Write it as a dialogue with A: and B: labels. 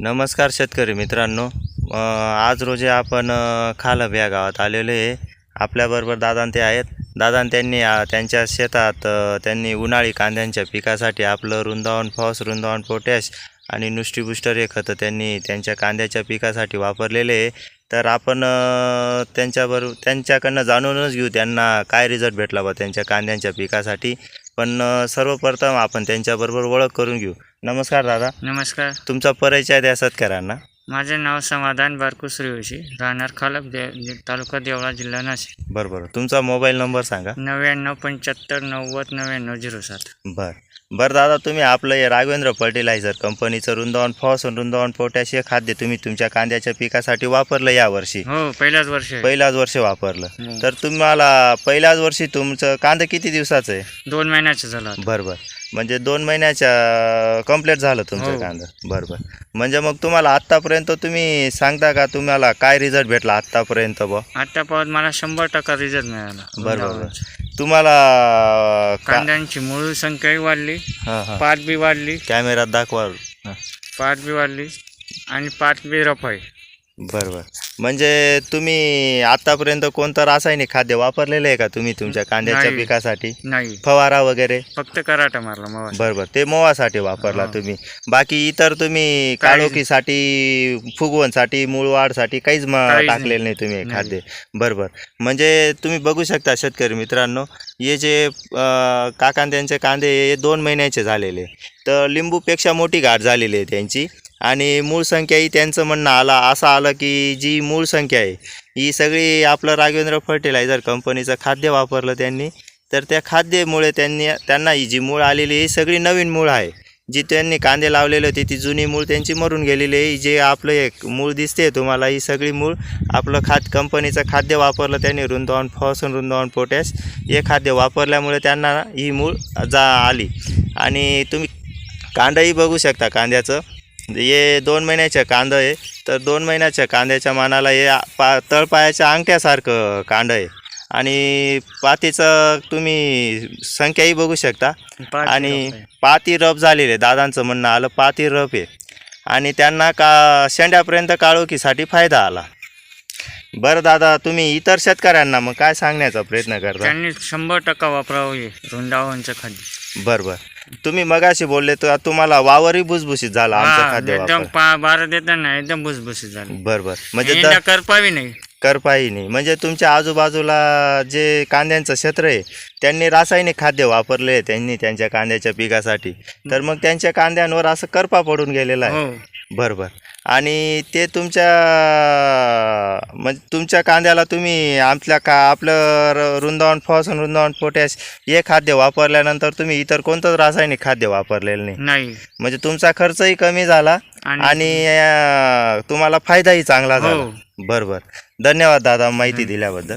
A: नमस्कार शेतकरी मित्रांनो. आज रोजी आपण अ, खालप या गावात आलेलो आहे. आपल्याबरोबर दादान ते आहेत. दादान त्यांनी त्यांच्या शेतात त्यांनी उन्हाळी कांद्यांच्या पिकासाठी आपलं वृंदावन फॉस वृंदावन पोटॅश आणि नुष्टीबुष्टर हे खतं त्यांनी त्यांच्या कांद्याच्या पिकासाठी वापरलेले आहे. तर आपण त्यांच्याबरोबर त्यांच्याकडनं जाणूनच घेऊ त्यांना काय रिझल्ट भेटला बा त्यांच्या कांद्यांच्या पिकासाठी. पण सर्वप्रथम आपण त्यांच्याबरोबर ओळख करून घेऊ. नमस्कार दादा.
B: नमस्कार.
A: तुमचा परिचय द्या शेतकऱ्यांना
B: माझे नाव समाधान बारकू सूर्यवंशी राहणार खालप दे दे- तालुका देवळा जिल्हा नाशिक.
A: बरं बरं. तुमचा मोबाईल नंबर सांगा.
B: नव्याण्णव पंच्याहत्तर नव्वद नव्याण्णव झिरो सात.
A: बरं. बरं दादा तुम्ही आपलं हे राघवेंद्र फर्टिलायझर कंपनीचं रुंदावण फॉस आणि रुंदावण पोटॅश हे खाद्य तुम्ही तुमच्या कांद्याच्या पिकासाठी वापरलं यावर्षी
B: हो पहिल्याच वर्ष.
A: पहिल्याच वर्षी वापरलं
B: हो.
A: तर तुम्हाला पहिल्याच वर्षी तुमचं कांदं किती दिवसाचं आहे
B: दोन महिन्याचं झालं आता.
A: बरं बरं म्हणजे दोन महिन्याच्या कंप्लीट झालं तुमचं
B: हो.
A: कांदा बरं बरं म्हणजे मग तुम्हाला आत्तापर्यंत तुम्ही सांगता का तुम्हाला काय रिझल्ट भेटला आत्तापर्यंत बा
B: आतापर्यंत मला शंभर टक्का रिझल्ट मिळाला
A: बरं बरं
B: वृंदावनाचा.
A: तुम्हाला का
B: कांद्यांची मूळ संख्याही वाढली
A: हां हां.
B: पात बी वाढली.
A: कॅमेरात दाखवा. हां
B: पात बी वाढली आणि पात बी रफ आहे
A: बरं बरं म्हणजे तुम्ही आतापर्यंत कोणतं रासायनिक खाद्य वापरलेलं आहे का तुम्ही तुमच्या कांद्याच्या
B: नाही.
A: पिकासाठी?
B: नाही.
A: फवारा वगैरे?
B: फक्त कराटा मारला मग
A: बरं बरं ते मोवासाठी वापरला
B: हा.
A: तुम्ही. बाकी इतर तुम्ही
B: काहीच-
A: काळोखीसाठी फुगवणसाठी मूळवाढसाठी काहीच म-
B: काहीच नाही.
A: टाकलेलं नाही तुम्ही हे
B: नाही.
A: खाद्य. बरं बरं म्हणजे तुम्ही बघू शकता शेतकरी मित्रांनो हे जे अं, काकां त्यांचे कांदे हे दोन महिन्याचे झालेले. तर लिंबूपेक्षा मोठी गाठ झालेली आहे त्यांची. आणि मूळ संख्याही त्यांचं म्हणणं आला असं आलं की जी मूळ संख्या आहे ही सगळी आपलं राघवेंद्र फर्टिलायझर कंपनीचं खाद्य वापरलं त्यांनी. तर त्या खाद्यामुळे त्यांनी त्यांना ही जी मूळ आलेली ही सगळी नवीन मूळ आहे. जी त्यांनी कांदे लावलेले होते ती जुनी मूळ त्यांची मरून गेलेली आहे. जे आपलं एक मूळ दिसते तुम्हाला ही सगळी मूळ आपलं खाद कंपनीचं खाद्य वापरलं त्यांनी रुंदावण फॉसन रुंदावण पोटॅश हे खाद्य वापरल्यामुळे त्यांना ही मूळ जा आली. आणि तुम्ही कांदाही बघू शकता कांद्याचं. हे दोन महिन्याचं कांदं आहे. तर दोन महिन्याच्या कांद्याच्या मानाला हे पा तळपायाच्या अंगठ्यासारखं कांदं आहे. आणि पातीचं तुम्ही संख्याही बघू शकता. आणि. पाती रफ झालेले दादांचं म्हणणं आलं पाती रफ आहे. आणि त्यांना का शेंड्यापर्यंत काळोखीसाठी फायदा आला. बरं दादा तुम्ही इतर शेतकऱ्यांना मग काय सांगण्याचा प्रयत्न करता?
B: त्यांनी शंभर टक्का वापरावं हे वृंदावनचं खाद्य
A: बरं बरं. तुम्ही मगाशी बोलले तर तुम्हाला वावरही भुसभुशीत झाला आमचं
B: हा,
A: खाद्य
B: एकदम
A: वापर
B: पा बारा देताना एकदम भुसभुशीत झालं.
A: बरं बरं. म्हणजे
B: करपावी नाही.
A: करपाई नाही. म्हणजे तुमच्या आजूबाजूला जे कांद्यांचं क्षेत्र आहे त्यांनी रासायनिक खाद्य वापरले आहे त्यांनी त्यांच्या कांद्याच्या पिकासाठी. तर मग त्यांच्या कांद्यांवर असं करपा पडून गेलेला आहे.
B: हो.
A: बरं बरं. आणि ते तुमच्या म्हणजे तुमच्या कांद्याला तुम्ही आपल्या का आपलं र- रुंदावण फॉस आणि रुंदावण पोटॅश हे खाद्य वापरल्यानंतर तुम्ही इतर कोणतंच रासायनिक खाद्य वापरलेलं नाही? म्हणजे तुमचा खर्चही कमी झाला
B: आणि
A: तुम्हाला फायदाही चांगला झाला.
B: हो
A: बरं बरं. धन्यवाद दादा माहिती दिल्याबद्दल.